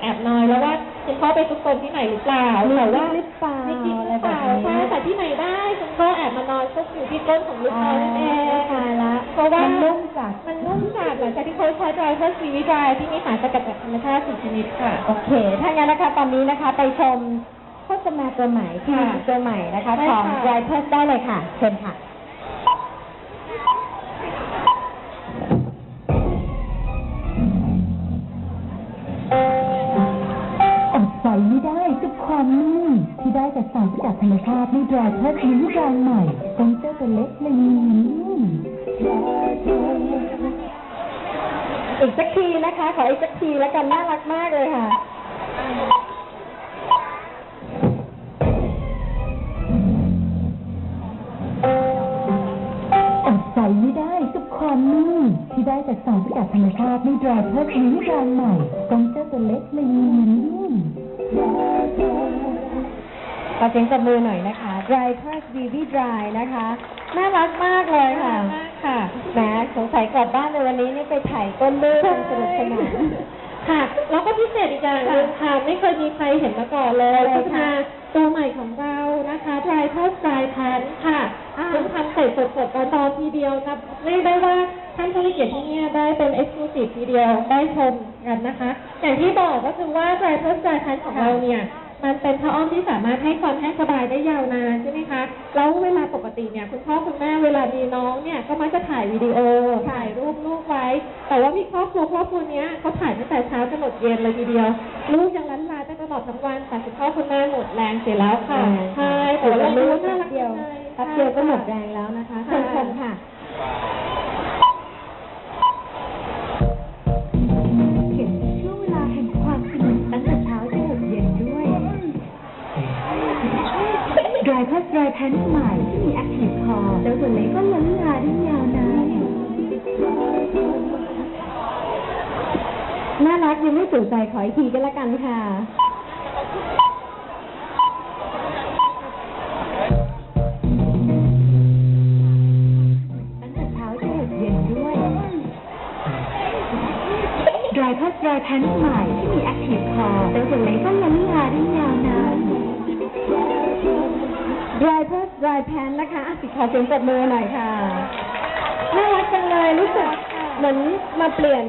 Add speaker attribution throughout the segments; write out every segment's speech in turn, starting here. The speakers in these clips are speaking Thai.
Speaker 1: แอบนอยแล้วว่าคุณพ่อไปซุกซนที่ไหนหรือเปล่า
Speaker 2: มี
Speaker 1: แต่ว่า
Speaker 2: หรือเปล่า
Speaker 1: ไม่คิดหรือเปล่า
Speaker 2: อะไรแบบนี้
Speaker 1: ใช่แต่ที่ไหนได้คุณพ่อแอบมานอนซุกอยู่ที่ก้นของลูกเขานั่นเอง
Speaker 2: ตายละ
Speaker 1: เพราะว่า
Speaker 2: มันนุ่มจาก
Speaker 1: มันนุ่มจากหลังจากที่เขาใช้ดรายเพื่อซีวิดรายที่มีสารสกัดจากธรรมชาติสี่ชนิดค่ะ
Speaker 2: โอเคถ้างั้นนะคะตอนนี้นะคะไปชมโฆษณาตัวใหม่ที่
Speaker 1: ค่ะ
Speaker 2: ตัวใหม่นะคะ
Speaker 1: ได้
Speaker 2: ของ
Speaker 1: ค่ะ
Speaker 2: ไรเพิร์สได้เลยค่ะเชิญค่ะ
Speaker 3: จากสารสกัดธรรมชาติในดรายเพิร์สนิ้วรางใหม่ตรงเจ้าตัวเล็กเลยนุ่ม
Speaker 2: อีกสักทีนะคะ ขออีกสักทีแล้วกันน่ารักมากเลยค่ะ
Speaker 3: อดใจไม่ได้กับความนุ่มที่ได้จากสารสกัดธรรมชาติในดรายเพิร์สนิ้วรางใหม่ตรงเจ้าตัวเล็กเลยนุ่ม
Speaker 2: ขอเสียงปรบมือหน่อยนะคะ Dry p e r s Baby Dry นะคะ น่ารักมากเลยค่ะ
Speaker 1: ค่ะ
Speaker 2: แหมสงสัยกลับบ้านในวันนี้นี่ไปถ่ายต้นเลือดกันสนุกสนาน
Speaker 1: ค่ะ แล้วก็พิเศษอีกอย่างหนึงค่ะ ไม่เคยมีใครเห็นมาก่อนเลย
Speaker 2: อะไรคะ
Speaker 1: โฆษณาตัวใหม่ของเรานะคะ Dry p o s t Dry Pan ค่ะ
Speaker 2: อ่า
Speaker 1: ซึ่งทำเสร็จสดๆตอนตอนทีเดียวนะเรียกได้ว่าท่านผู้มีเกียรติที่เนี่ยได้เป็น exclusive ทีเดียวได้ชมกันนะคะ อย่างที่บอกก็คือว่า Dry p o s t Dry Pan ของเราเนี่ย มันเป็นผ้าอ้อมที่สามารถให้ความแห้งสบายได้ยาวนานใช่ไหมคะ แล้วเวลาปกติเนี่ยคุณพ่อคุณแม่เวลามีน้องเนี่ยก็มักจะถ่ายวิดีโอ ถ่ายรูปลูกไว้ แต่ว่ามีครอบครัวครอบครัวเนี้ยเขาถ่ายตั้งแต่เช้าจนหมดเย็นเลยทีเดียว ลูกยังลันลาได้ตลอดทั้งวันแต่คุณพ่อคุณแม่หมดแรงเสียแล้วค่ะ ใช่แต่ว่าเรา
Speaker 2: ลู
Speaker 1: ลู
Speaker 2: ก
Speaker 1: กน่า
Speaker 2: แป๊
Speaker 1: รับก
Speaker 2: เดียว
Speaker 1: จังล
Speaker 2: แป๊บเดียวก็หมดแรงแล้วนะคะเชิญชมค่ะ
Speaker 3: Active Core เจ้าตัวเล็กก็ล้นลาได้ยาวนาน
Speaker 2: น่ารักยังไม่สนใจขออีกทีก็แล้วกันค่ะ
Speaker 3: p e r s Dry
Speaker 2: Pan นะคะอะสิขอเสียงปรบมือหน่อยค่ะน่ารักจังเลยรู้สึกเหมือนมาเปลี่ยน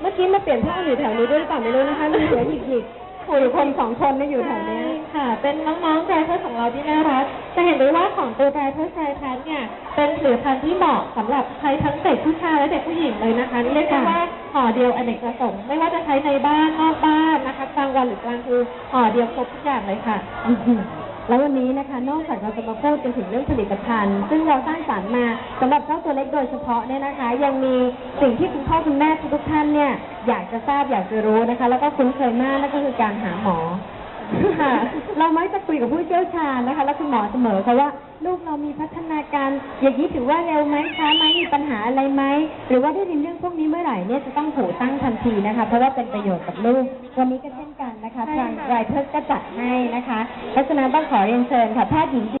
Speaker 2: เมื่อกี้มาเปลี่ยนผ้าอยู่แถวนี้ด้วยหรือเปล่าไม่รู้นะคะมีเสือหยิกหยิกๆโอ้ยคนสองคนนี่อยู่แถวนี้
Speaker 1: ค่ะ เป็นน้องๆไดรเวอร์ของเราที่น่ารักจะเห็นได้ว่าของตัวไดรเวอร์ไซพันเนี่ย เป็นผลิตภัณฑ์ที่เหมาะสำหรับใช้ทั้งเด็กผู้ชายและเด็กผู้หญิงเลยนะคะเรียกได้ว่าห่อเดียวอเนกประสงค์ไม่ว่าจะใช้ในบ้านนอกบ้านนะคะกลางวันหรือกลางคืนห่อเดียวครบทุกอย่างเลยค่ะ
Speaker 2: และวันนี้นะคะนอกจากเราจะมาพูดกันถึงเรื่องผลิตภัณฑ์ ซึ่งเราสร้างสรรค์มาสำหรับเจ้าตัวเล็กโดยเฉพาะเนี่ยนะคะ ยังมีสิ่งที่คุณพ่อคุณแม่ทุกท่านเนี่ยอยากจะทราบอยากจะรู้นะคะ แล้วก็คุ้นเคยมากนั่นก็คือการหาหมอ ค่ะเรามักจะคุยกับผู้เชี่ยวชาญนะคะ แล้วคุณหมอเสมอค่ะว่าลูกเรามีพัฒนาการ อย่างนี้ถือว่าเร็วไหมช้าไหมมีปัญหาอะไรไหมหรือว่าได้ยินเรื่องพวกนี้เมื่อไหร่เนี่ยจะต้องหูตั้งทันทีนะคะ เพราะว่าเป็นประโยชน์กับลูก วันนี้ก็เช่นกันนะคะ
Speaker 1: ใช่
Speaker 2: ทาง
Speaker 1: ค่ะ
Speaker 2: ไรเพิร์สก็จัดให้นะคะเพราะฉะนั้นต้องขอเรียนเชิญค่ะแพทย์หญิง